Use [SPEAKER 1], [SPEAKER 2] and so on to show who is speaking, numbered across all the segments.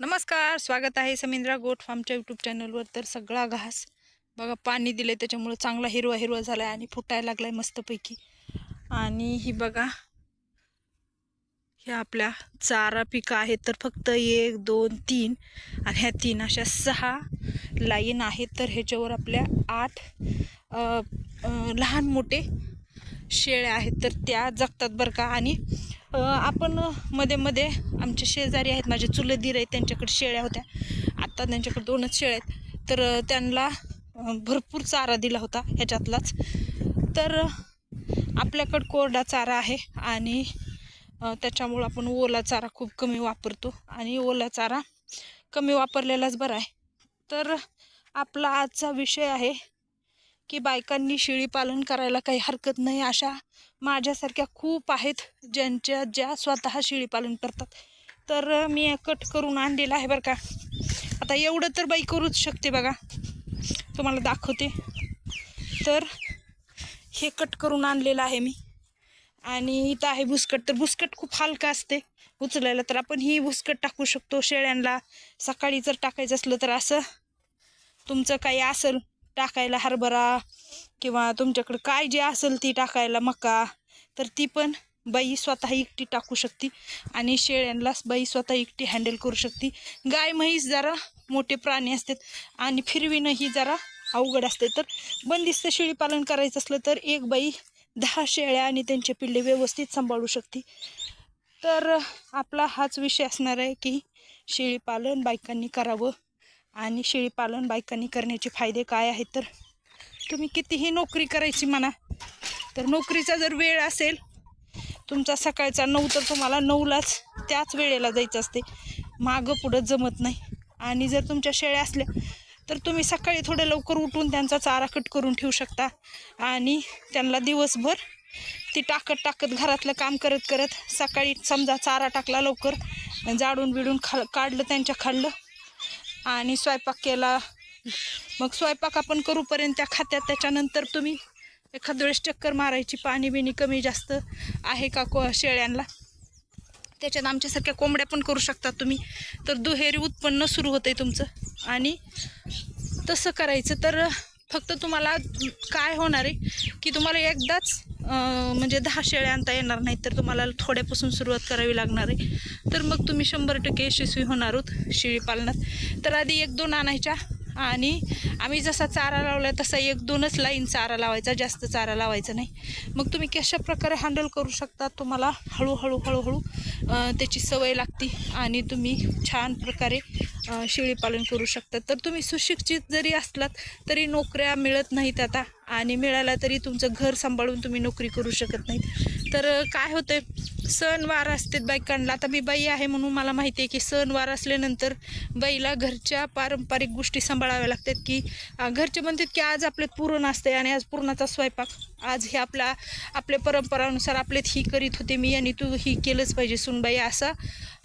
[SPEAKER 1] नमस्कार स्वागत आहे समिंद्रा गोट फार्मच्या यूट्यूब चॅनलवर तर सगळा घास बघा पाणी दिले त्याच्यामुळं चांगला हिरवा हिरवा झाला आहे आणि फुटायला लागला आहे मस्तपैकी. आणि ही बघा ह्या आपल्या चारा पिकं आहेत तर फक्त एक दोन तीन आणि ह्या तीन अशा सहा लाईन आहेत. तर ह्याच्यावर आपल्या आठ लहान मोठे शेळ्या आहेत. तर त्या जगतात बरं का. आणि आपण मध्ये मध्ये आमचे शेजारी आहेत माझे चुलत आहेत त्यांच्याकडे शेळ्या होत्या. आत्ता त्यांच्याकडे दोनच शेळ्या आहेत. तर त्यांना भरपूर चारा दिला होता ह्याच्यातलाच. तर आपल्याकडं कोरडा चारा आहे आणि त्याच्यामुळं आपण ओला चारा खूप कमी वापरतो आणि ओला चारा कमी वापरलेलाच बरा आहे. तर आपला आजचा विषय आहे की बायकांनी शेळी पालन करायला काही हरकत नाही. अशा माझ्यासारख्या खूप आहेत ज्यांच्या ज्या स्वतः शेळी पालन करतात. तर मी कट करून आणलेला आहे बरं का. आता एवढं तर बाई करूच शकते बघा. तुम्हाला दाखवते. तर हे कट करून आणलेलं आहे मी. आणि इथं आहे भुसकट. तर भुसकट खूप हलका असते. उचलायला तर आपण ही भुसकट टाकू शकतो. शेळ्यांना सकाळी जर टाकायचं असलं तर असं. तुमचं काही असेल टाकायला हरभरा किंवा तुमच्याकडं काय जे असेल ती टाकायला मका तर ती पण बाई स्वतः एकटी टाकू शकते आणि शेळ्यांना बाई स्वतः एकटी हँडल करू शकते. गाय म्हैस जरा मोठे प्राणी असतात आणि फिरविणं ही जरा अवघड असते. तर बंदिस्त शेळी पालन करायचं असलं तर एक बाई दहा शेळ्या आणि त्यांचे पिल्ले व्यवस्थित सांभाळू शकते. तर आपला हाच विषय असणार आहे की शेळीपालन बायकांनी करावं. आणि शेळीपालन बायकांनी करण्याचे फायदे काय आहेत तर तुम्ही कितीही नोकरी करायची म्हणा तर नोकरीचा जर वेळ असेल तुमचा सकाळचा नऊ तर तुम्हाला नऊलाच त्याच वेळेला जायचं असते. मागं पुढं जमत नाही. आणि जर तुमच्या शेळ्या असल्या तर तुम्ही सकाळी थोडं लवकर उठून त्यांचा चारा कट करून ठेवू शकता. आणि त्यांना दिवसभर ती टाकत टाकत घरातलं काम करत करत सकाळी समजा चारा टाकला लवकर जाडून बिडून खा काढलं त्यांच्या खाल्लं आणि स्वयंपाक केला. मग स्वयंपाक आपण करूपर्यंत त्या खात्यात त्याच्यानंतर तुम्ही एखाद वेळेस चक्कर मारायची पाणी बिणी कमी जास्त आहे का को शेळ्यांना त्याच्यात आमच्यासारख्या कोंबड्या पण करू शकता तुम्ही. तर दुहेरी उत्पन्न सुरू होतं आहे तुमचं. आणि तसं करायचं तर फक्त तुम्हाला काय होणार आहे की तुम्हाला एकदाच म्हणजे दहा शेळ्या आणता येणार नाही तर तुम्हाला थोड्यापासून सुरुवात करावी लागणार आहे. तर मग तुम्ही शंभर टक्के यशस्वी होणार आहोत शेळी पालनात. तर आधी एक दोन आणायच्या. आणि आम्ही जसा चारा लावला तसा एक दोनच लाईन चारा लावायचा जास्त चारा लावायचा नाही. मग तुम्ही कशा प्रकारे हँडल करू शकता? तुम्हाला हळूहळू हळूहळू त्याची सवय लागते आणि तुम्ही छान प्रकारे शेळीपालन करू शकता. तर तुम्ही सुशिक्षित जरी असलात तरी नोकऱ्या मिळत नाहीत आता. आणि मिळाल्या तरी तुमचं घर सांभाळून तुम्ही नोकरी करू शकत नाहीत. तर काय होतं सणवार असतात बायकांना. आता मी बाई आहे म्हणून मला माहिती आहे की सणवार असल्यानंतर बाईला घरच्या पारंपरिक गोष्टी सांभाळाव्या लागतात की घरचे म्हणतात की आज आपल्यात पुरण असते आणि आज पुरणाचा स्वयंपाक. आज हे आपला आपल्या परंपरानुसार आपल्यात ही करीत होते मी आणि तू ही केलंच पाहिजे सुनबाई. असं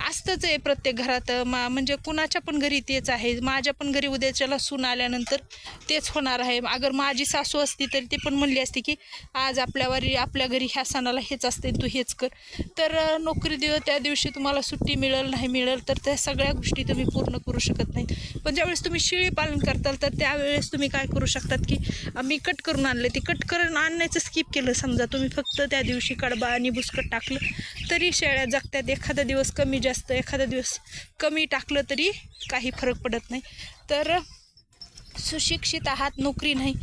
[SPEAKER 1] असतंच आहे प्रत्येक घरात. मा म्हणजे कुणाच्या पण घरी तेच आहे. माझ्या पण घरी उद्याच्याला सून आल्यानंतर तेच होणार आहे. अगर माझी सासू असती तरी ती पण म्हणली असती की आज आपल्यावर आपल्या घरी ह्या सणाला हेच असते तू हेच कर. तर नोकरी दिव त्या दिवशी तुम्हाला सुट्टी मिळेल नाही मिळेल तर त्या सगळ्या गोष्टी तुम्ही पूर्ण करू शकत नाही. पण ज्यावेळेस तुम्ही शेळी पालन करताल तर त्यावेळेस तुम्ही काय करू शकतात की मी कट करून आणले. ते कट करून आणण्याचं स्किप केलं. समजा तुम्ही फक्त त्या दिवशी कडबा आणि बुसकट टाकलं तरी शेळ्या जगतात. एखादा दिवस कमी जास्त एखादा दिवस कमी टाकलं तरी काही फरक पडत नाही. तर सुशिक्षित आहात नोकरी नाही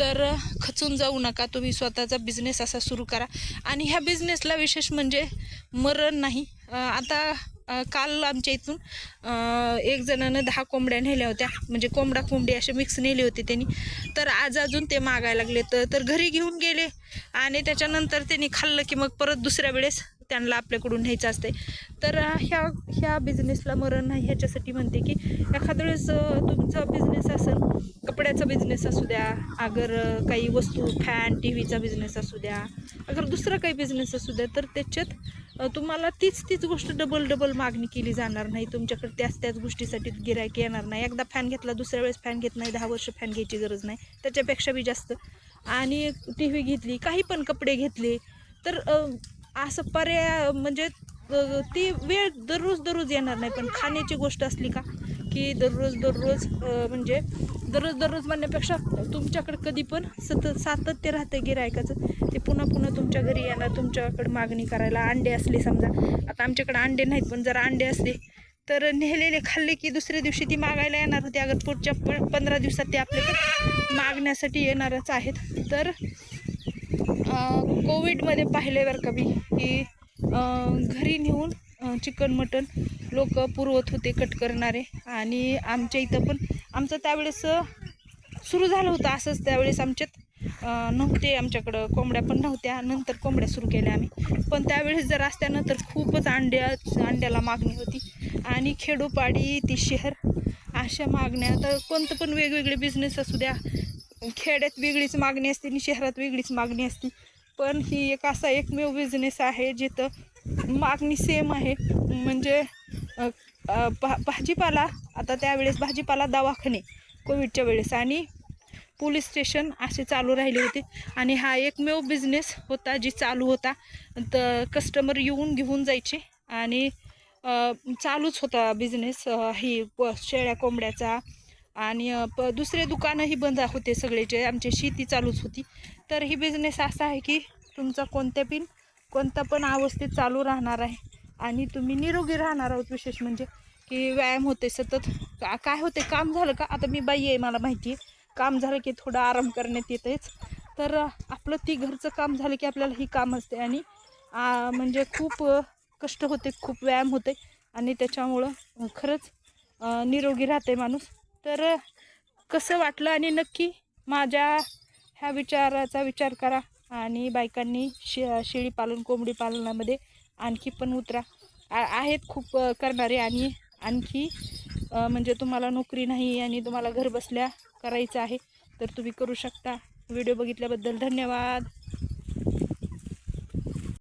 [SPEAKER 1] तर खचून जाऊ नका. तुम्ही स्वतःचा बिझनेस असा सुरू करा. आणि ह्या बिझनेसला विशेष म्हणजे मरण नाही. आता काल आमच्या इथून एक जणानं दहा कोंबड्या नेल्या होत्या. म्हणजे कोंबडा कोंबडी असे मिक्स नेले होते त्यांनी. तर आज अजून ते मागायला लागले. तर तर घरी घेऊन गेले. आणि त्याच्यानंतर त्यांनी खाल्लं की मग परत दुसऱ्या वेळेस त्यांना आपल्याकडून न्यायचं असते तर ह्या ह्या बिझनेसला मरण नाही ह्याच्यासाठी म्हणते की एखाद्या वेळेस तुमचा बिझनेस असेल कपड्याचा बिझनेस असू द्या अगर काही वस्तू फॅन टी व्हीचा बिझनेस असू द्या अगर दुसरा काही बिझनेस असू द्या तर त्याच्यात तुम्हाला तीच तीच गोष्ट डबल डबल मागणी केली जाणार नाही. तुमच्याकडे त्याच त्याच गोष्टीसाठी गिरायक येणार नाही. एकदा फॅन घेतला दुसऱ्या वेळेस फॅन घेत नाही दहा वर्ष फॅन घ्यायची गरज नाही. त्याच्यापेक्षा बी जास्त. आणि टी व्ही घेतली काही पण कपडे घेतले तर असं पर्याय म्हणजे ती वेळ दररोज दररोज येणार नाही. पण खाण्याची गोष्ट असली का की दररोज दररोज म्हणजे दररोज दररोज म्हणण्यापेक्षा तुमच्याकडे कधी पण सतत सातत्य राहतं गिरायकाचं ते पुन्हा पुन्हा तुमच्या घरी येणार तुमच्याकडे मागणी करायला. अंडे असले समजा. आता आमच्याकडे अंडे नाहीत पण जर अंडे असले तर नेलेले खाल्ले की दुसऱ्या दिवशी ती मागायला येणार होती. अगर पुढच्या प पंधरा दिवसात ते आपल्याकडे मागण्यासाठी येणारच आहेत. तर कोविडमध्ये पाहिले बरं का मी की घरी नेऊन चिकन मटन लोक पुरवत होते कट करणारे. आणि आमच्या इथं पण आमचं त्यावेळेस सुरू झालं होतं असंच त्यावेळेस आमच्यात. नव्हते आमच्याकडं कोंबड्या पण नव्हत्या. नंतर कोंबड्या सुरू केल्या आम्ही. पण त्यावेळेस जर असल्यानंतर खूपच अंड्या अंड्याला मागणी होती. आणि खेडोपाडी ती शहर अशा मागण्या. तर कोणतं पण वेगवेगळे बिझनेस असू द्या खेड्यात वेगळीच मागणी असते आणि शहरात वेगळीच मागणी असते. पण ही एक असा एकमेव बिझनेस आहे जिथं मागणी सेम आहे. म्हणजे भा भाजीपाला आता त्यावेळेस भाजीपाला दवाखाने कोविडच्या वेळेस आणि पोलीस स्टेशन असे चालू राहिले होते. आणि हा एकमेव बिझनेस होता जी चालू होता. तर कस्टमर येऊन घेऊन जायचे आणि चालूच होता बिझनेस ही प- शेळ्या कोंबड्याचा आणि प दुसरे दुकानंही बंद होते सगळेचे आमची शेती चालूच होती. तर ही बिझनेस असा आहे की तुमचा कोणत्या पण कोणता पण अवस्थेत चालू राहणार आहे. आणि तुम्ही निरोगी राहणार आहोत विशेष म्हणजे की व्यायाम होते सतत. का काय होते काम झालं का? आता मी बाई आहे मला माहिती आहे. काम झालं की थोडा आराम करण्यात येतेच तर आपलं ती घरचं काम झालं की आपल्याला ही काम असते. आणि म्हणजे खूप कष्ट होते खूप व्यायाम होते आणि त्याच्यामुळं खरंच निरोगी राहते माणूस. तर कसं वाटलं आणि नक्की माझ्या ह्या विचाराचा विचार करा आणि बायकांनी शे शेळी पालन कोंबडी पालनामध्ये आणखी पण उतरा. आ आहेत खूप करणारे आणि आणखी म्हणजे तुम्हाला नोकरी नाही आणि तुम्हाला घर बसल्या करायचं आहे तर तुम्ही करू शकता. व्हिडिओ बघितल्याबद्दल धन्यवाद.